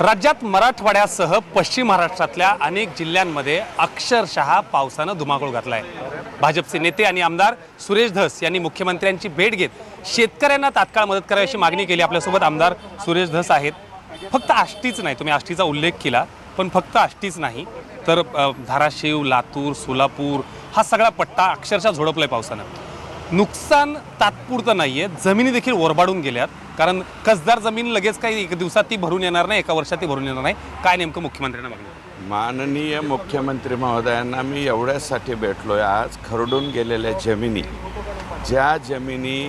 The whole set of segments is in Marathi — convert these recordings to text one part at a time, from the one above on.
राज्यात मराठवाड्यासह पश्चिम महाराष्ट्रातल्या अनेक जिल्ह्यांमध्ये अक्षरशः पावसानं धुमाकूळ घातलाय. भाजपचे नेते आणि आमदार सुरेश धस यांनी मुख्यमंत्र्यांची भेट घेत शेतकऱ्यांना तात्काळ मदत करावी अशी मागणी केली. आपल्यासोबत आमदार सुरेश धस आहेत. फक्त आष्टीच नाही तुम्ही आष्टीचा उल्लेख केला पण फक्त आष्टीच नाही तर धाराशिव लातूर सोलापूर हा सगळा पट्टा अक्षरशः झोडपलाय पावसानं. नुकसान तात्पुरतं नाही आहे जमिनी देखील ओरबाडून गेल्यात. कारण कसदार जमीन लगेच काही एक दिवसात ती भरून येणार नाही एका वर्षात ती भरून येणार नाही. काय नेमकं मुख्यमंत्र्यांना मागणी माननीय मुख्यमंत्री महोदयांना मी एवढ्यासाठी आहे आज खरडून गेलेल्या जमिनी. ज्या जमिनी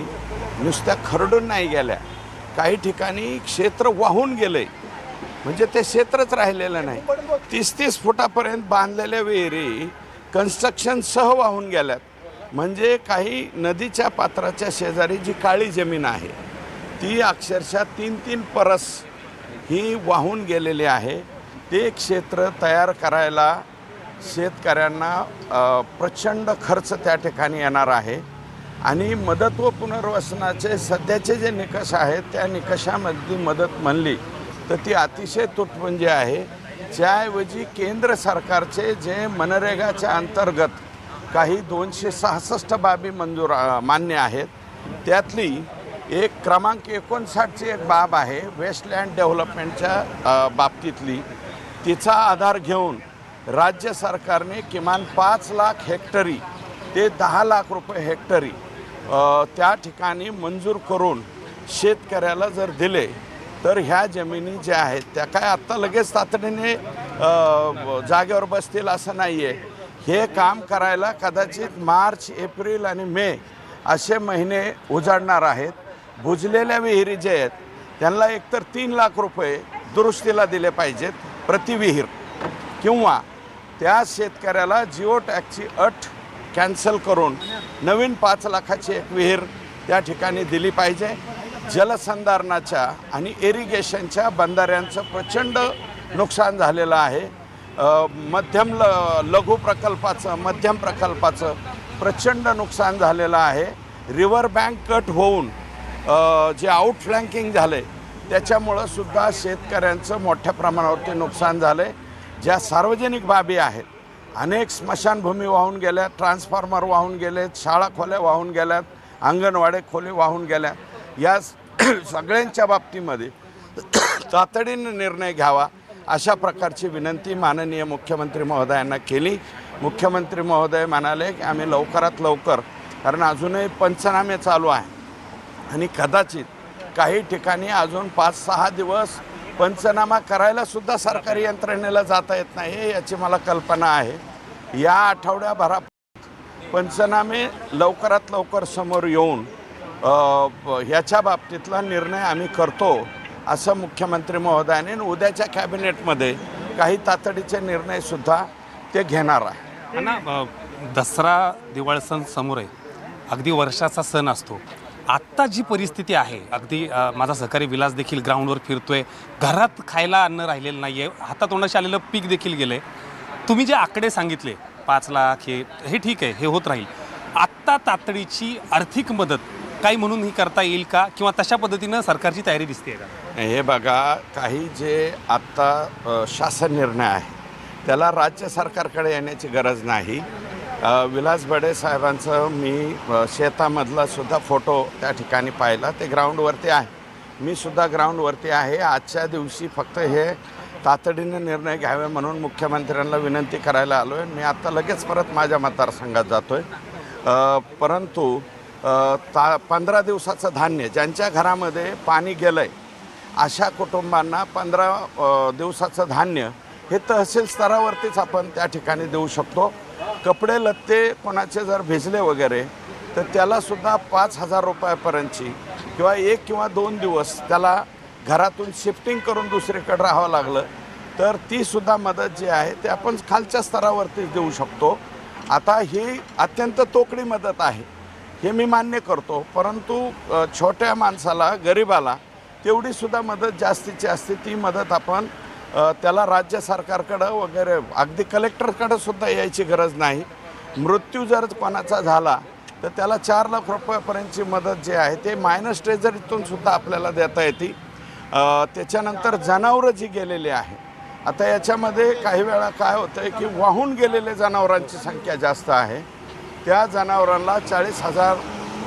नुसत्या खरडून नाही गेल्या काही ठिकाणी क्षेत्र वाहून गेलं आहे म्हणजे ते क्षेत्रच राहिलेलं नाही. तीस तीस फुटापर्यंत बांधलेल्या विहिरी कन्स्ट्रक्शनसह वाहून गेल्यात. म्हणजे काही नदीच्या पात्राच्या शेजारी जी काळी जमीन आहे ती अक्षरशः तीन तीन परस ही वाहून गेलेली आहे. ते क्षेत्र तयार करायला शेतकऱ्यांना प्रचंड खर्च त्या ठिकाणी येणार आहे. आणि मदत व पुनर्वसनाचे सध्याचे जे निकष आहेत त्या निकषामधली मदत म्हणली तर ती अतिशय तुटपुंजी आहे. त्याऐवजी केंद्र सरकारचे जे मनरेगाच्या अंतर्गत काही दोनशे सहासष्ट बाबी मंजूर मान्य आहेत. त्यातली एक क्रमांक एकोणसाठची एक बाब आहे वेस्टलँड डेव्हलपमेंटच्या बाबतीतली. तिचा आधार घेऊन राज्य सरकारने किमान पाच लाख हेक्टरी ते दहा लाख रुपये हेक्टरी त्या ठिकाणी मंजूर करून शेतकऱ्याला जर दिले तर ह्या जमिनी ज्या आहेत त्या काय आत्ता लगेच तातडीने जागेवर बसतील असं नाही आहे हे काम करायला कदाचित मार्च एप्रिल आणि मे असे महिने उजाडणार आहेत. बुजलेल्या विहिरी जे आहेत त्यांना एकतर तीन लाख रुपये दुरुस्तीला दिले पाहिजेत प्रति विहीर. किंवा त्या शेतकऱ्याला जिओ टॅक्सची अट कॅन्सल करून नवीन पाच लाखाची एक विहीर त्या ठिकाणी दिली पाहिजे. जलसंधारणाच्या आणि इरिगेशनच्या बंधाऱ्यांचं प्रचंड नुकसान झालेलं आहे. मध्यम ल लघु प्रकल्पाचं मध्यम प्रकल्पाचं प्रचंड नुकसान झालेलं आहे. रिव्हर बँक कट होऊन जे आउटफ्लँकिंग झाले त्याच्यामुळं सुद्धा शेतकऱ्यांचं मोठ्या प्रमाणावरती नुकसान झालं आहे ज्या सार्वजनिक बाबी आहेत अनेक स्मशानभूमी वाहून गेल्या ट्रान्सफॉर्मर वाहून गेलेत शाळा खोल्या वाहून गेल्यात अंगणवाडी खोली वाहून गेल्या या सगळ्यांच्या बाबतीमध्ये तातडीने निर्णय घ्यावा. अशा प्रकारची विनंती माननीय मुख्यमंत्री महोदयांना केली. मुख्यमंत्री महोदय म्हणाले की आम्ही लवकरात लवकर कारण अजूनही पंचनामे चालू आहे आणि कदाचित काही ठिकाणी अजून पाच सहा दिवस पंचनामा करायला सुद्धा सरकारी यंत्रणेला जाता येत नाही हे याची मला कल्पना आहे. या आठवड्याभरा पंचनामे लवकरात लवकर समोर येऊन ह्याच्या बाबतीतला निर्णय आम्ही करतो. असं मुख्यमंत्री महोदयाने आणि उद्याच्या कॅबिनेटमध्ये काही तातडीचे निर्णयसुद्धा ते घेणार आहे. दसरा दिवाळी सण समोर आहे. अगदी वर्षाचा सण असतो. आत्ता जी परिस्थिती आहे अगदी माझा सहकारी विलास देखील ग्राउंडवर फिरतोय. घरात खायला अन्न राहिलेलं नाही आहे हातातोंडाशी आलेलं पीक देखील गेलं आहे तुम्ही जे आकडे सांगितले पाच लाख हे हे ठीक आहे हे होत राहील. आत्ता तातडीची आर्थिक मदत काही म्हणून ही करता येईल का? किंवा तशा पद्धतीनं सरकारची तयारी दिसते का? हे बघा काही जे आत्ता शासन निर्णय आहे त्याला राज्य सरकारकडे येण्याची गरज नाही. विलास बडे साहेबांचं मी शेतामधलासुद्धा शेतामधला सुद्धा फोटो त्या ठिकाणी पाहिला. ते ग्राउंडवरती आहे. मी सुद्धा ग्राउंडवरती आहे. आजच्या दिवशी फक्त हे तातडीने निर्णय घ्यावे म्हणून मुख्यमंत्र्यांना विनंती करायला आलो आहे मी आत्ता लगेच परत माझ्या मतदारसंघात जातो आहे परंतु ता पंधरा दिवसाचं धान्य ज्यांच्या घरामध्ये पाणी गेलं आहे अशा कुटुंबांना पंधरा दिवसाचं धान्य हे तहसील स्तरावरतीच आपण त्या ठिकाणी देऊ शकतो. कपडे लत्ते कोणाचे जर भिजले वगैरे तर त्यालासुद्धा पाच हजार रुपयापर्यंतची किंवा एक किंवा दोन दिवस त्याला घरातून शिफ्टिंग करून दुसरीकडे राहावं लागलं तर तीसुद्धा मदत जी आहे ते आपण खालच्या स्तरावरतीच देऊ शकतो. आता ही अत्यंत तोकडी मदत आहे हे मी मान्य करतो. परंतु छोट्या माणसाला गरिबाला तेवढीसुद्धा मदत जास्तीची असते. ती मदत आपण त्याला राज्य सरकारकडं वगैरे अगदी कलेक्टरकडं सुद्धा यायची गरज नाही. मृत्यू जर कोणाचा झाला तर त्याला चार लाख रुपयापर्यंतची मदत जी आहे ते मायनस ट्रेझरीतून सुद्धा आपल्याला देता येते. त्याच्यानंतर जनावरं जी गेलेली आहे आता याच्यामध्ये काही वेळा काय होतं आहे की वाहून गेलेले जनावरांची संख्या जास्त आहे. त्या जनावरांना चाळीस हजार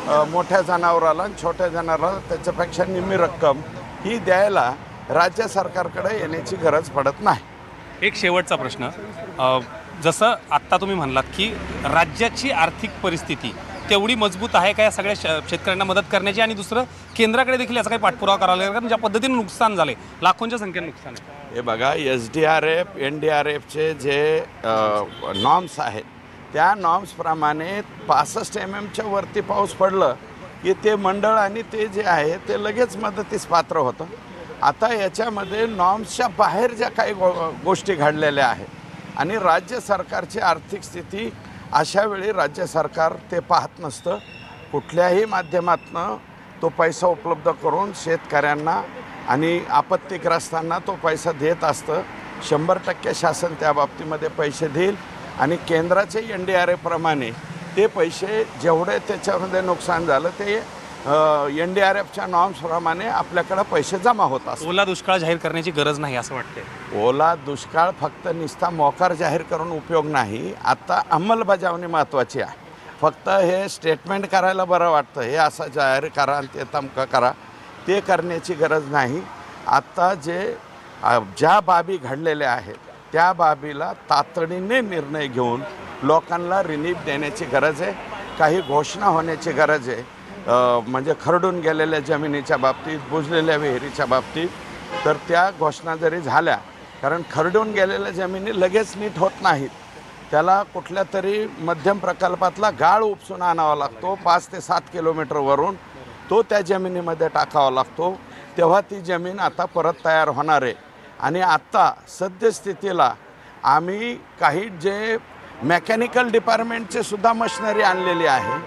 मोठ्या जनावराला आणि छोट्या जनावराला त्याच्यापेक्षा निम्मी रक्कम ही द्यायला राज्य सरकारकडे येण्याची गरज पडत नाही. एक शेवटचा प्रश्न. जसं आत्ता तुम्ही म्हणलात की राज्याची आर्थिक परिस्थिती तेवढी मजबूत आहे का या सगळ्या श- शेतकऱ्यांना मदत करण्याची? आणि दुसरं केंद्राकडे देखील याचा काही पाठपुरावा करावा लागेल? कारण ज्या पद्धतीने नुकसान झाले लाखोंच्या संख्येने नुकसान आहे हे बघा S D R F N D R एफचे जे नॉर्म्स आहेत त्या नॉर्म्सप्रमाणे पासष्ट एम एमच्या वरती पाऊस पडलं की ते मंडळ आणि ते जे आहे ते लगेच मदतीस पात्र होतं. आता याच्यामध्ये नॉर्म्सच्या बाहेर ज्या काही गो गोष्टी घडलेल्या आहेत आणि राज्य सरकारची आर्थिक स्थिती अशा वेळी राज्य सरकार ते पाहत नसतं. कुठल्याही माध्यमातनं तो पैसा उपलब्ध करून शेतकऱ्यांना आणि आपत्तीग्रस्तांना तो पैसा देत असतं. शंभर टक्के शासन त्या बाबतीमध्ये पैसे देईल. आणि केंद्राचे एन डी आर एप्रमाणे ते पैसे जेवढे त्याच्यामध्ये नुकसान झालं ते एन डी आर एफच्या नॉर्म्सप्रमाणे आपल्याकडं पैसे जमा होत असतात. ओला दुष्काळ जाहीर करण्याची गरज नाही असं वाटतंय. ओला दुष्काळ फक्त निस्ता मोकार जाहीर करून उपयोग नाही आता अंमलबजावणी महत्त्वाची आहे. फक्त हे स्टेटमेंट करायला बरं वाटतं हे असं जाहीर करा आणि ते तमकं करा ते करण्याची गरज नाही. आत्ता जे ज्या बाबी घडलेल्या आहेत त्या बाबीला तातडीने निर्णय घेऊन लोकांना रिलीफ देण्याची गरज आहे. काही घोषणा होण्याची गरज आहे. म्हणजे खरडून गेलेल्या जमिनीच्या बाबतीत बुजलेल्या विहिरीच्या बाबतीत तर त्या घोषणा जरी झाल्या कारण खरडून गेलेल्या जमिनी लगेच नीट होत नाहीत. त्याला कुठल्या तरी मध्यम प्रकल्पातला गाळ उपसून आणावा लागतो पाच ते सात किलोमीटरवरून तो त्या जमिनीमध्ये टाकावा लागतो. तेव्हा ती जमीन आता परत तयार होणार आहे. आणि आत्ता सद्यस्थितीला आम्ही काही जे मेकॅनिकल डिपार्टमेंटचे सुद्धा मशिनरी आणलेली आहे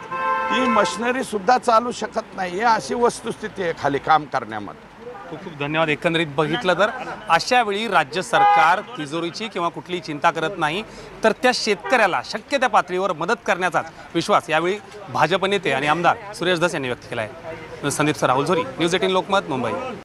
ती मशिनरीसुद्धा चालू शकत नाही आहे अशी वस्तुस्थिती आहे खाली काम करण्यामध्ये. खूप खूप धन्यवाद. एकंदरीत बघितलं तर अशा वेळी राज्य सरकार तिजोरीची किंवा कुठलीही चिंता करत नाही तर त्या शेतकऱ्याला शक्य त्या पातळीवर मदत करण्याचाच विश्वास यावेळी भाजप नेते आणि आमदार सुरेश धस यांनी व्यक्त केला आहे संदीप सर राहुल झोरी न्यूज एटीन लोकमत मुंबई.